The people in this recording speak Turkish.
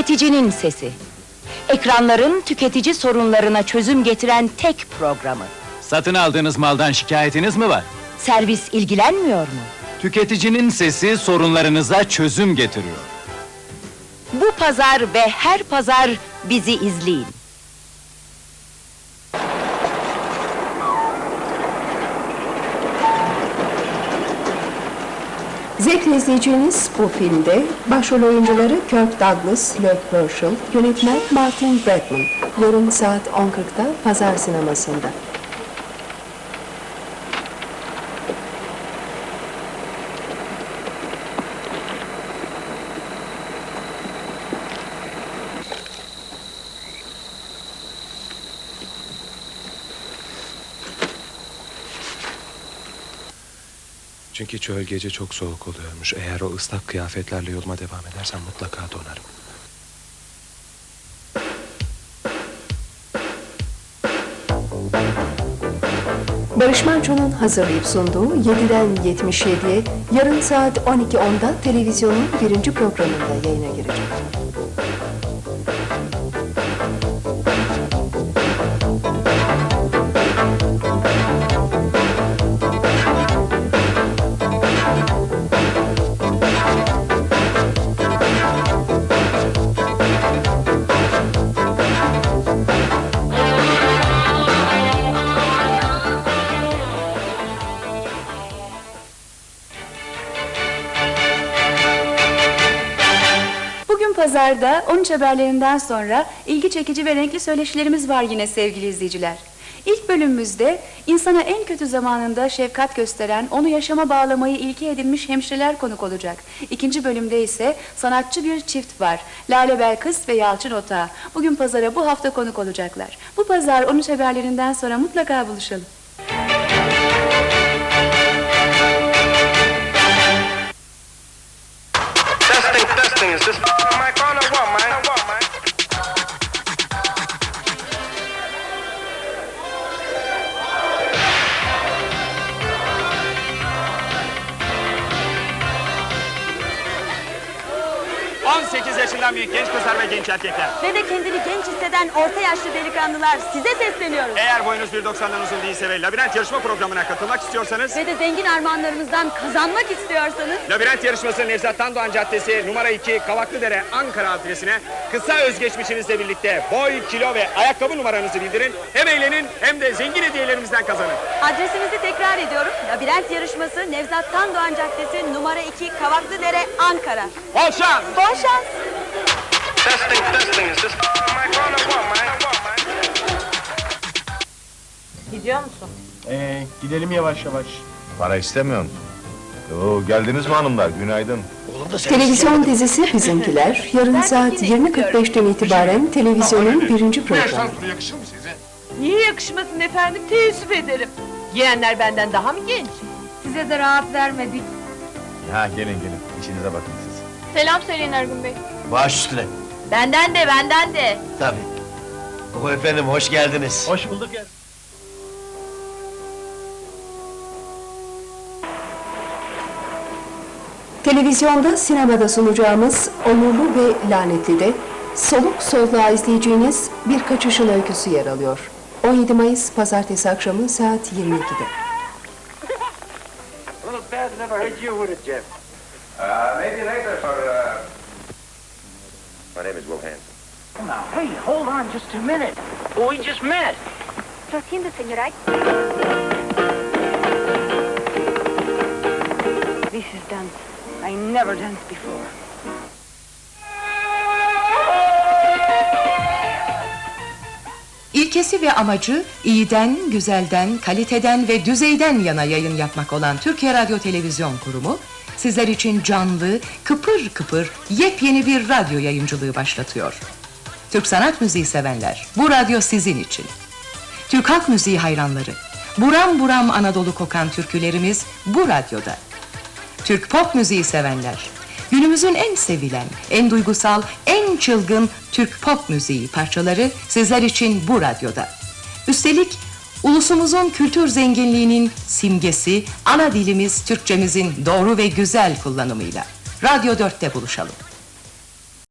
Tüketicinin sesi. Ekranların tüketici sorunlarına çözüm getiren tek programı. Satın aldığınız maldan şikayetiniz mi var? Servis ilgilenmiyor mu? Tüketicinin sesi sorunlarınıza çözüm getiriyor. Bu pazar ve her pazar bizi izleyin. Zevkle izleyeceğiniz bu filmde başrol oyuncuları Kirk Douglas, Luke Herschel, yönetmen Martin Bradman. Yarın saat 10.40'da Pazar Sineması'nda. Çünkü çöl gece çok soğuk oluyormuş. Eğer o ıslak kıyafetlerle yoluma devam edersem mutlaka donarım. Barış Manço'nun hazırlayıp sunduğu 7'den 77'ye yarın saat 12.10'da televizyonun birinci programında yayına girecek. Pazarda 13 haberlerinden sonra ilgi çekici ve renkli söyleşilerimiz var yine sevgili izleyiciler. İlk bölümümüzde insana en kötü zamanında şefkat gösteren, onu yaşama bağlamayı ilke edinmiş hemşireler konuk olacak. İkinci bölümde ise sanatçı bir çift var. Lale Belkıs ve Yalçın Otağı. Bugün pazara bu hafta konuk olacaklar. Bu pazar 13 haberlerinden sonra mutlaka buluşalım. Yaşından büyük genç kızlar ve genç erkekler. Ve de kendini genç hisseden orta yaşlı delikanlılar size sesleniyoruz. Eğer boyunuz 1.90'dan uzun değilse ve labirent yarışma programına katılmak istiyorsanız... Ve de zengin armağanlarımızdan kazanmak istiyorsanız Labirent yarışması Nevzat Tandoğan Caddesi numara 2 Kavaklıdere Ankara adresine kısa özgeçmişinizle birlikte boy, kilo ve ayakkabı numaranızı bildirin. Hem eğlenin hem de zengin hediyelerimizden kazanın. adresimizi tekrar ediyorum. Labirent yarışması Nevzat Tandoğan Caddesi numara 2 Kavaklıdere Ankara. Bol şans! Bol şans. Testing, testing. Is this mic on or what, man? What, man? Ee, gidelim yavaş yavaş. Para istemiyorsun. Oo, geldiniz mi hanımlar? Günaydın. Televizyon dizisi Bizimkiler yarın saat 20.45'ten itibaren televizyonun birinci programı. Niye yakışmasın efendim? Teessüf ederim. Yeğenler benden daha mı genç? Size de rahat vermedik. Ha gelin gelin. İşinize bakın siz. Selam söyleyin Ergun Bey. Baş üstüne. Benden de benden de. Tabii. O efendim hoş geldiniz. Hoş bulduk ya. Televizyonda, sinemada sunacağımız Onurlu ve Lanetli'de soluk soluğa izleyeceğiniz bir kaçışın öyküsü yer alıyor. 17 Mayıs Pazartesi akşamı saat 22'de. Little bad never heard you, would it, Jeff? Uh, maybe later for, uh... My name is Will Hanson. Now, hey, hold on just a minute. We just met. Lo siento, señora. This is dance. I never danced before. İlkesi ve amacı iyiden, güzelden, kaliteden ve düzeyden yana yayın yapmak olan Türkiye Radyo Televizyon Kurumu, sizler için canlı, kıpır kıpır yepyeni bir radyo yayıncılığı başlatıyor. Türk sanat müziği sevenler, bu radyo sizin için. Türk halk müziği hayranları, buram buram Anadolu kokan türkülerimiz bu radyoda. Türk pop müziği sevenler, günümüzün en sevilen, en duygusal, en çılgın Türk pop müziği parçaları sizler için bu radyoda. Üstelik ulusumuzun kültür zenginliğinin simgesi, ana dilimiz Türkçemizin doğru ve güzel kullanımıyla. Radyo 4'te buluşalım.